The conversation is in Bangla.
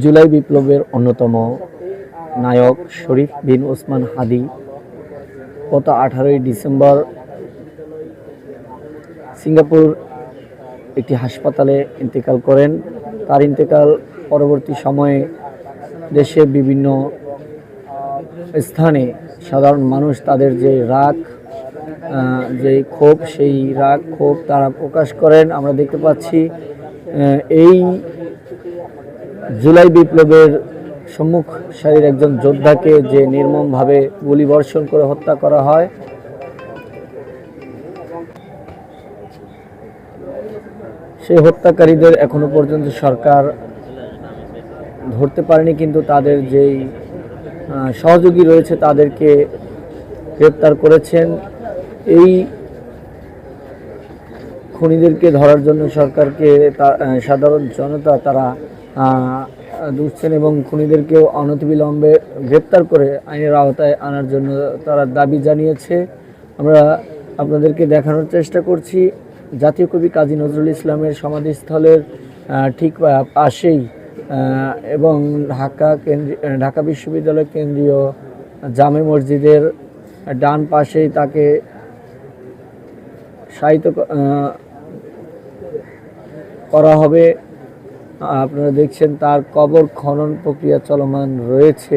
জুলাই বিপ্লবের অন্যতম নায়ক শরীফ বিন ওসমান হাদি গত আঠারোই ডিসেম্বর সিঙ্গাপুর একটি হাসপাতালে ইন্তেকাল করেন। তার ইন্তেকাল পরবর্তী সময়ে দেশের বিভিন্ন স্থানে সাধারণ মানুষ তাদের যে রাগ যে ক্ষোভ, সেই রাগ ক্ষোভ তারা প্রকাশ করেন। আমরা দেখতে পাচ্ছি এই জুলাই বিপ্লবের সম্মুখ সারির একজন যোদ্ধাকে যে নির্মমভাবে গুলিবর্ষণ করে হত্যা করা হয় সেই হত্যাকারীদের এখনও পর্যন্ত সরকার ধরতে পারেনি, কিন্তু তাদের যেই সহযোগী রয়েছে তাদেরকে গ্রেপ্তার করেছেন। এই খুনিদেরকে ধরার জন্য সরকারকে সাধারণ জনতা তারা দুষছেন এবং খুনিদেরকেও অনতিবিলম্বে গ্রেপ্তার করে আইনের আওতায় আনার জন্য তারা দাবি জানিয়েছে। আমরা আপনাদেরকে দেখানোর চেষ্টা করছি। জাতীয় কবি কাজী নজরুল ইসলামের সমাধিস্থলের ঠিক পাশেই এবং ঢাকা কেন্দ্রীয়, ঢাকা বিশ্ববিদ্যালয় কেন্দ্রীয় জামে মসজিদের ডান পাশেই তাকে সাহিত্য করা হবে। আপনারা দেখছেন তার কবর খনন প্রক্রিয়া চলমান রয়েছে।